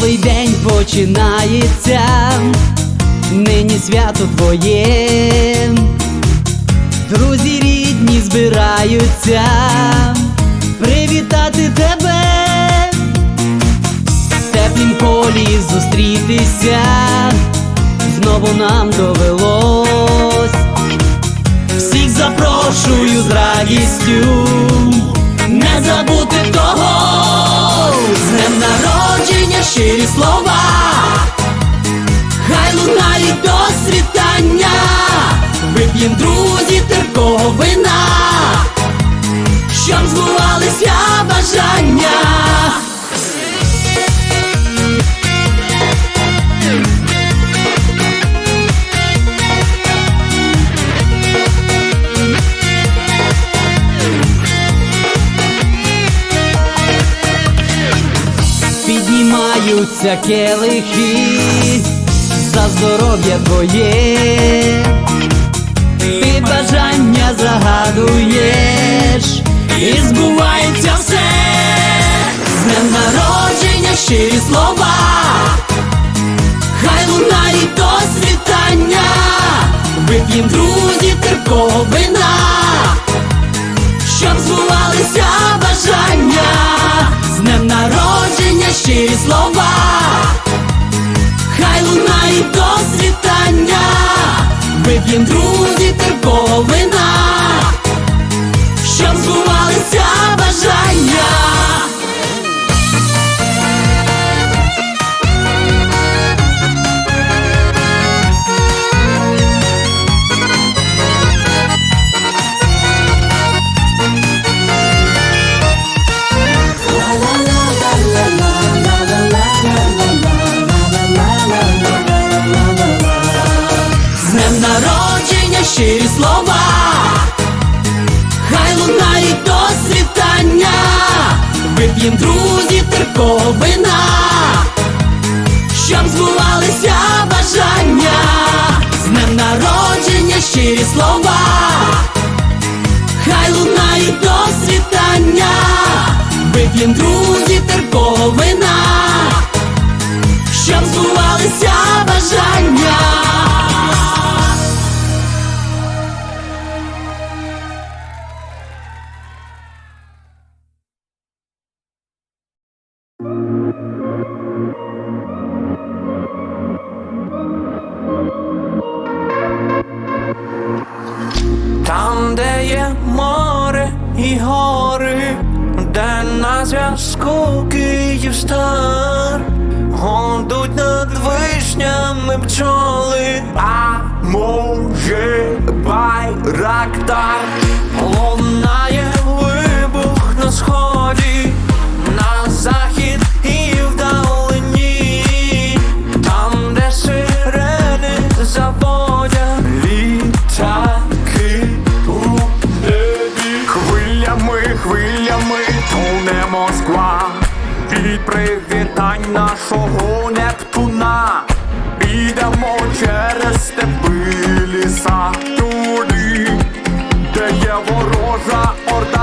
Новий день починається, нині свято твоє, друзі рідні збираються привітати тебе, в теплім полі зустрітися, знову нам довелось. Всіх запрошую з радістю, не забути того, щирі слова, хай лунають до світання, вип'єм друзі терпкого вина, Піднімаються келихи за здоров'я твоє, ти бажання загадуєш, і збувається все, з днем народження щирі слова, хай лунають до світання, вип'єм друзі терпкого вина. Щоб збувалися бажання, з днем народження щирі слова, вип'єм друзі терповина, щоб збувалися бажання. Днем народження щирі слова, хай лунають до світання, вип'єм друзі терпкого вина, щоб збувалися бажання, з днем народження щирі слова, хай лунають до світання, вип'єм друзі Там, де є море і гори, де на зв'язку Київстар Гонтуть над вишнями пчоли, а може байрактар привітань нашого Нептуна. Ідемо через степи ліса туди, де є ворожа орда